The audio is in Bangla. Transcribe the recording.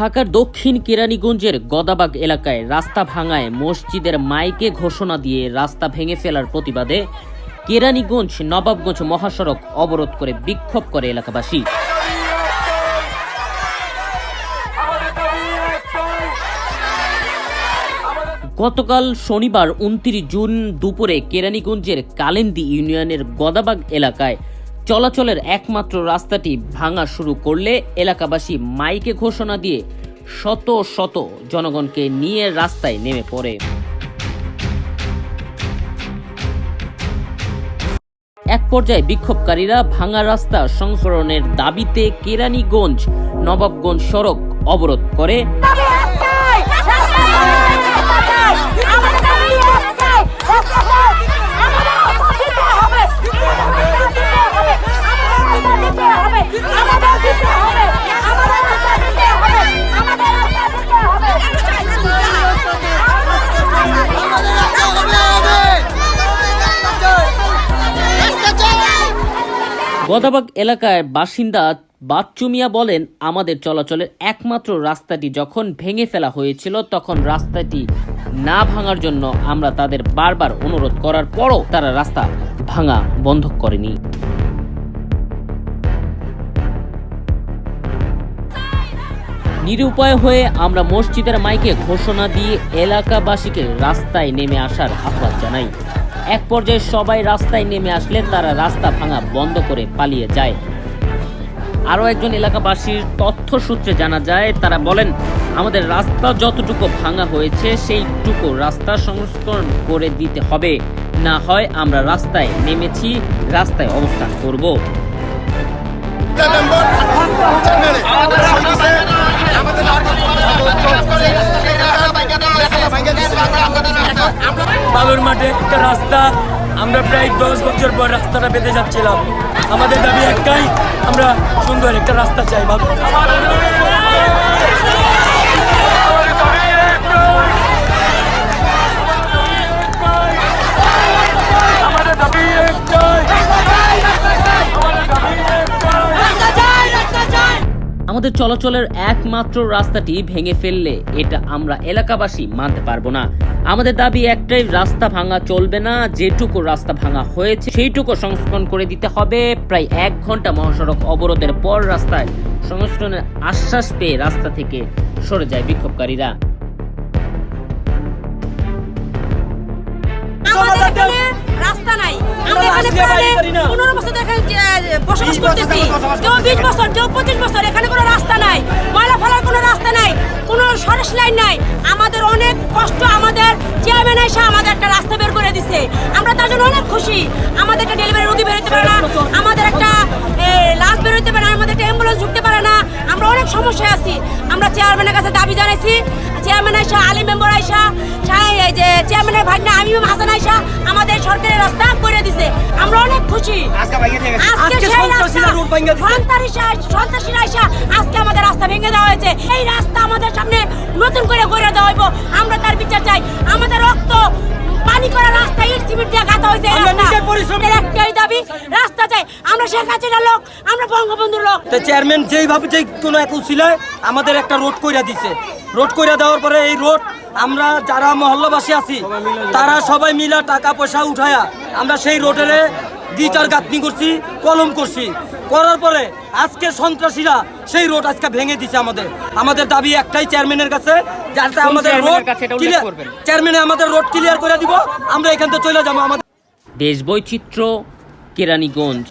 ঢাকার দক্ষিণ কেরানীগঞ্জের গদাবাগ এলাকায় রাস্তা ভাঙায় মসজিদের মাইকে ঘোষণা দিয়ে রাস্তা ভেঙে ফেলার প্রতিবাদে কেরানীগঞ্জ নবাবগঞ্জ মহাসড়ক অবরোধ করে বিক্ষোভ করে এলাকাবাসী। গতকাল শনিবার উনত্রিশ জুন দুপুরে কেরানীগঞ্জের কালেন্দি ইউনিয়নের গদাবাগ এলাকায় চলাচলের একমাত্র রাস্তাটি ভাঙা শুরু করলে এলাকাবাসী মাইকে ঘোষণা দিয়ে শত শত জনগণকে নিয়ে রাস্তায় নেমে পড়ে। এক পর্যায়ে বিক্ষোভকারীরা ভাঙা রাস্তা সংস্করণের দাবিতে কেরানীগঞ্জ নবাবগঞ্জ সড়ক অবরোধ করে। গদাবাগ এলাকায় বাসিন্দা বাচ্চু মিয়া বলেন, আমাদের চলাচলের একমাত্র রাস্তাটি যখন ভেঙে ফেলা হয়েছিল, তখন রাস্তাটি না ভাঙার জন্য আমরা তাদের বারবার অনুরোধ করার পরও তারা রাস্তা ভাঙা বন্ধ করেনি। নিরুপায় হয়ে আমরা মসজিদের মাইকে ঘোষণা দিয়ে এলাকাবাসীকে রাস্তায় নেমে আসার আহ্বান জানাই। এক পর্যায়ে সবাই রাস্তায় নেমে আসলে তারা রাস্তা ভাঙা বন্ধ করে পালিয়ে যায়। আরও একজন এলাকাবাসীর তথ্য সূত্রে জানা যায়, তারা বলেন, আমাদের রাস্তা যতটুকু ভাঙা হয়েছে, সেইটুকু রাস্তা সংস্করণ করে দিতে হবে। না হয় আমরা রাস্তায় নেমেছি, রাস্তায় অবস্থান করব। বালুর মাঠে একটা রাস্তা, আমরা প্রায় দশ বছর পর রাস্তাটা পেতে যাচ্ছিলাম। আমাদের দাবি একটাই, আমরা সুন্দর একটা রাস্তা চাই বালু আমাদের চলাচলের একমাত্র রাস্তাটি ভেঙে ফেললে এটা আমরা এলাকাবাসী মানতে পারব না। আমাদের দাবি একটাই রাস্তা ভাঙা চলবে না যেটুকু রাস্তা ভাঙা হয়েছে সেইটুকু সংস্করণ করে দিতে হবে। প্রায় এক ঘণ্টা মহাসড়ক অবরোধের পর রাস্তায় সংস্করণের আশ্বাস পেয়ে রাস্তা থেকে সরে যায় বিক্ষোভকারীরা। রাস্তা নাই। নাই। আমাদের অনেক কষ্ট আমাদের চেয়ারম্যান এসে আমাদের একটা রাস্তা বের করে দিছে। আমরা তার জন্য অনেক খুশি। আমাদের একটা ডেলিভারি রোগী বেরোতে পারে না। আমাদের একটা লাশ বেরোতে পারে না। আমাদের একটা অ্যাম্বুলেন্স ঢুকতে পারে না। আমরা অনেক সমস্যায় আছি। আমরা চেয়ারম্যানের কাছে দাবি জানাইছি। চেয়ারম্যান আইসা আলী মেম্বার আইসা যে চেয়ারম্যানের ভাগনা আমি হাসান আইসা আমাদের সরকারের রাস্তা করে দিছে। আমরা অনেক খুশি। আজকে আজকে সেই সন্ত্রাসীরা রাস্তা- রোড ভাঙা দিছে। সন্ত্রাসীরা আইসা আজকে আমাদের রাস্তা ভেঙে দেওয়া হয়েছে। এই রাস্তা আমাদের সামনে নতুন করে গড়ে দেওয়া হইব। আমরা তার বিচার চাই। আমাদের রক্ত পানি করা রাস্তা ইট সিমেন্ট দিয়ে গাঁথা হয়েছে একটাই দাবি রাস্তা চাই। আমরা শেখ হাসিনার লোক আমরা বঙ্গবন্ধুর লোক। তো চেয়ারম্যান যেইভাবে যে কোনো এক উচিলায় আমাদের একটা রোড কইরা দিছে। রোড কইরা দেওয়ার পরে এই রোড আমরা যারা মহল্লাবাসী আছি তারা সবাই মিলা টাকা পয়সা উঠায়া আমরা সেই রোডের গিটার গাঁথনি করছি কলম করছি। করার পরে আজকে সন্ত্রাসীরা সেই রোড আজকে ভেঙে দিছে আমাদের আমাদের দাবি একটাই চেয়ারম্যানের কাছে যাতে আমাদের রোড? চেয়ারম্যানে আমাদের রোড ক্লিয়ার করে দিব আমরা এখান থেকে চলে যাব আমাদের দেশ বৈচিত্র্য কেরানীগঞ্জ